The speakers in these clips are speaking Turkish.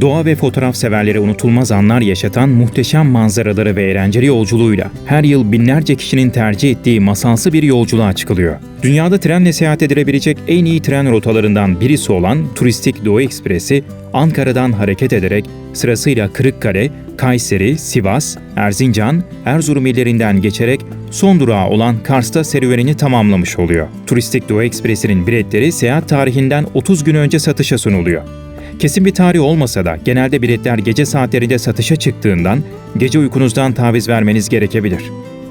Doğa ve fotoğraf severlere unutulmaz anlar yaşatan muhteşem manzaraları ve eğlenceli yolculuğuyla her yıl binlerce kişinin tercih ettiği masalsı bir yolculuğa çıkılıyor. Dünyada trenle seyahat edilebilecek en iyi tren rotalarından birisi olan Turistik Doğu Ekspresi, Ankara'dan hareket ederek sırasıyla Kırıkkale, Kayseri, Sivas, Erzincan, Erzurum illerinden geçerek son durağı olan Kars'ta serüvenini tamamlamış oluyor. Turistik Doğu Ekspresi'nin biletleri seyahat tarihinden 30 gün önce satışa sunuluyor. Kesin bir tarih olmasa da genelde biletler gece saatlerinde satışa çıktığından gece uykunuzdan taviz vermeniz gerekebilir.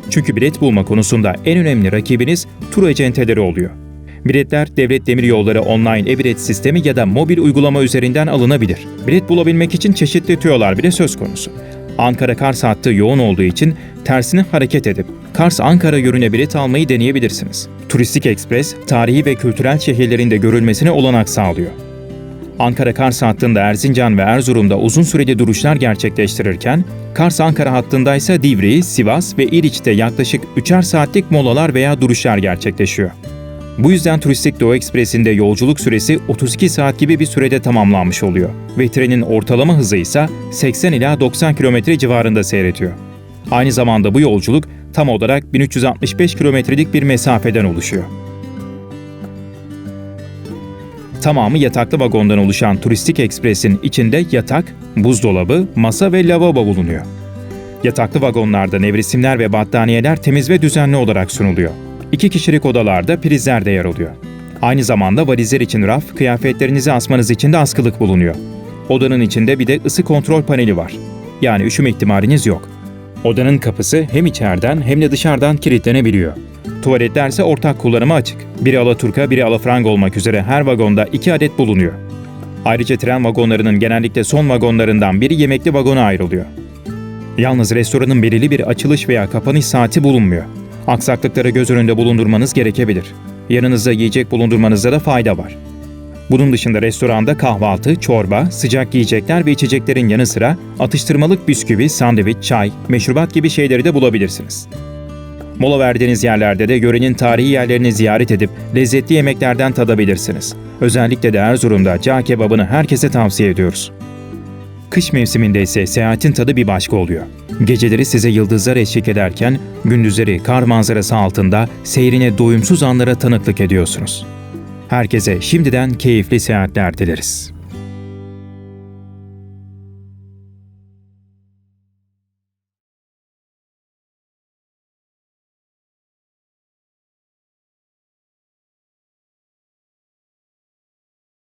Çünkü bilet bulma konusunda en önemli rakibiniz tur acenteleri oluyor. Biletler Devlet Demiryolları online e-bilet sistemi ya da mobil uygulama üzerinden alınabilir. Bilet bulabilmek için çeşitli tüyolar bile söz konusu. Ankara-Kars hattı yoğun olduğu için tersine hareket edip Kars-Ankara yönüne bilet almayı deneyebilirsiniz. Turistik Ekspres, tarihi ve kültürel şehirlerinde görülmesine olanak sağlıyor. Ankara-Kars hattında Erzincan ve Erzurum'da uzun süreli duruşlar gerçekleştirirken, Kars-Ankara hattında ise Divri, Sivas ve İliç'te yaklaşık 3'er saatlik molalar veya duruşlar gerçekleşiyor. Bu yüzden Turistik Doğu Ekspresi'nde yolculuk süresi 32 saat gibi bir sürede tamamlanmış oluyor ve trenin ortalama hızı ise 80 ila 90 km civarında seyrediyor. Aynı zamanda bu yolculuk tam olarak 1365 kilometrelik bir mesafeden oluşuyor. Tamamı yataklı vagondan oluşan Turistik Ekspres'in içinde yatak, buzdolabı, masa ve lavabo bulunuyor. Yataklı vagonlarda nevresimler ve battaniyeler temiz ve düzenli olarak sunuluyor. İki kişilik odalarda prizler de yer alıyor. Aynı zamanda valizler için raf, kıyafetlerinizi asmanız için de askılık bulunuyor. Odanın içinde bir de ısı kontrol paneli var. Yani üşüme ihtimaliniz yok. Odanın kapısı hem içeriden hem de dışarıdan kilitlenebiliyor. Tuvaletler ise ortak kullanıma açık. Biri Alaturka, biri Alafranga olmak üzere her vagonda iki adet bulunuyor. Ayrıca tren vagonlarının genellikle son vagonlarından biri yemekli vagona ayrılıyor. Yalnız restoranın belirli bir açılış veya kapanış saati bulunmuyor. Aksaklıkları göz önünde bulundurmanız gerekebilir. Yanınızda yiyecek bulundurmanızda da fayda var. Bunun dışında restoranda kahvaltı, çorba, sıcak yiyecekler ve içeceklerin yanı sıra atıştırmalık bisküvi, sandviç, çay, meşrubat gibi şeyleri de bulabilirsiniz. Mola verdiğiniz yerlerde de yörenin tarihi yerlerini ziyaret edip lezzetli yemeklerden tadabilirsiniz. Özellikle de Erzurum'da cağ kebabını herkese tavsiye ediyoruz. Kış mevsiminde ise seyahatin tadı bir başka oluyor. Geceleri size yıldızlar eşlik ederken, gündüzleri kar manzarası altında seyrine doyumsuz anlara tanıklık ediyorsunuz. Herkese şimdiden keyifli seyahatler dileriz.